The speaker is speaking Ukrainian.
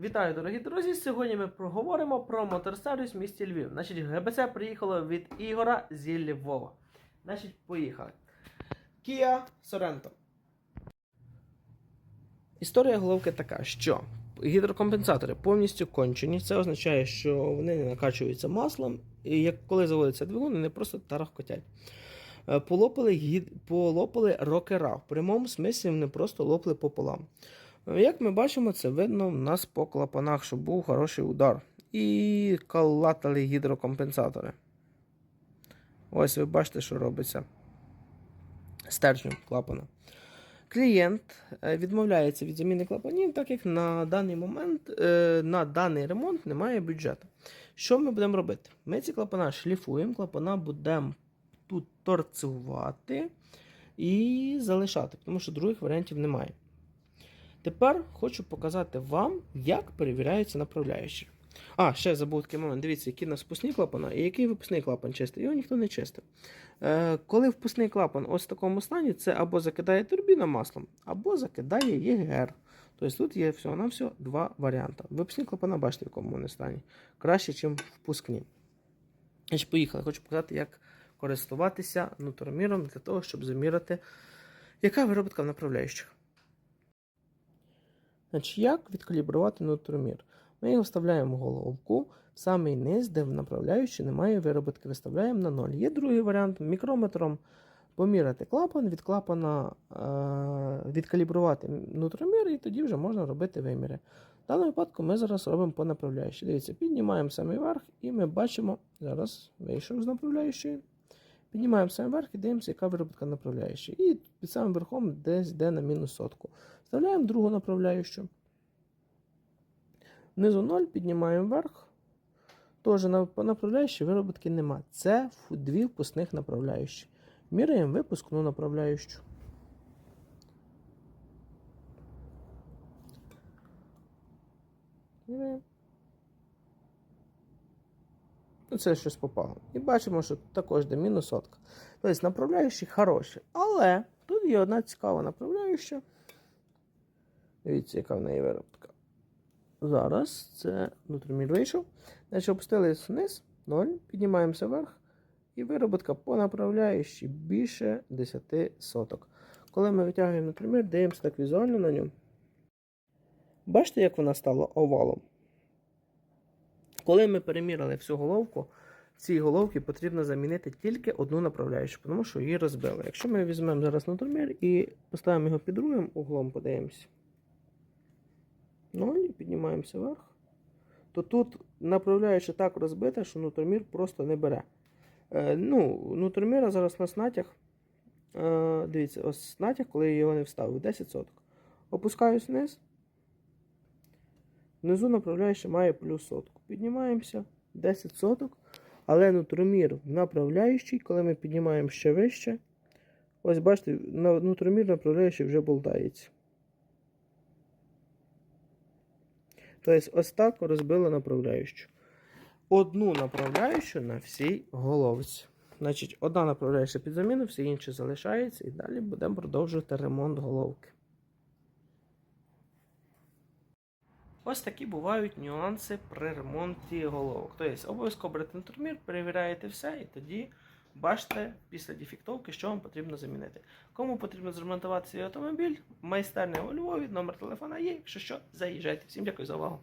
Вітаю, дорогі друзі! Сьогодні ми проговоримо про моторсервіс в місті Львів. Значить, ГБЦ приїхало від Ігора зі Львова. Значить, поїхали. Kia Sorento. Історія головки така, що гідрокомпенсатори повністю кончені. Це означає, що вони не накачуються маслом, і коли заводиться двигун, вони просто тарахкотять. Е, Полопали, гід... полопали рокера. В прямому смислі вони просто лопли пополам. Як ми бачимо, це видно в нас по клапанах, щоб був хороший удар. І калатали гідрокомпенсатори. Ось ви бачите, що робиться. Стержнем клапана. Клієнт е, відмовляється від заміни клапанів, так як на даний момент, е, на даний ремонт немає бюджету. Що ми будемо робити? Ми ці клапана шліфуємо, клапана будемо тут торцувати і залишати, тому що других варіантів немає. Тепер хочу показати вам, як перевіряються направляючі. А, ще забув такий момент. Дивіться, які у нас впускні клапана і який випускний клапан чистий. Його ніхто не чистив. Е, коли впускний клапан ось в такому стані, це або закидає турбіна маслом, або закидає ЄГР. Тобто тут є всього на всього два варіанти. Випускні клапана, бачите, в якому вони стані. Краще, ніж впускні. Значить, поїхали. Хочу показати, як користуватися нутроміром для того, щоб заміряти, яка виробітка в направляючих. Значить, як відкалібрувати нутромір? Ми його вставляємо в головку в самий низ, де в направляючій немає вироботки, виставляємо на 0. Є другий варіант мікрометром поміряти клапан, від клапана е- відкалібрувати нутромір, і тоді вже можна робити виміри. В даному випадку ми зараз робимо по направляючій. Дивіться, піднімаємо самий верх і ми бачимо, зараз вийшов з направляючої. Піднімаємо самий верх і дивимося, яка виробітка направляючої. І під самим верхом десь йде на мінус сотку. Вставляємо другу направляючу. Внизу 0, піднімаємо вверх. Теж на направляючій виробітки нема. Це дві впускних направляючі. Міряємо випускну направляючу. Міряємо. Ну, це щось попало. І бачимо, що також де мінус сотка. Тобто направляючі хороші. Але тут є одна цікава направляюча. Дивіться, яка в неї виробка. Зараз це внутрішній вийшов. Значить, опустились вниз, 0, піднімаємося вверх. І вироботка по направляючій більше 10 соток. Коли ми витягуємо нутромір, дивимося так візуально на ньому. Бачите, як вона стала овалом? Коли ми переміряли всю головку, цій головці потрібно замінити тільки одну направляючу, тому що її розбили. Якщо ми візьмемо зараз нутромір і поставимо його під другим углом, подивимося. 0 і піднімаємося вверх, то тут направляючи так розбита, що нутромір просто не бере. Е, ну, нутроміра зараз у нас натяг. Е, дивіться, ось натяг, коли я його не вставив, 10 соток. Опускаюсь вниз. Внизу направляюча має плюс сотку. Піднімаємося 10 соток. Але нутромір направляючий, коли ми піднімаємо ще вище, ось бачите, нутромір направляючий вже болтається. Тобто ось так розбили направляючу. Одну направляючу на всій головці. Значить, одна направляюча під заміну, всі інші залишаються, і далі будемо продовжувати ремонт головки. Ось такі бувають нюанси при ремонті головок. Тобто, обов'язково берете інтермір, перевіряєте все, і тоді бачите після дефіктовки, що вам потрібно замінити. Кому потрібно зремонтувати свій автомобіль, майстерня у Львові, номер телефона є. Якщо що, заїжджайте. Всім дякую за увагу.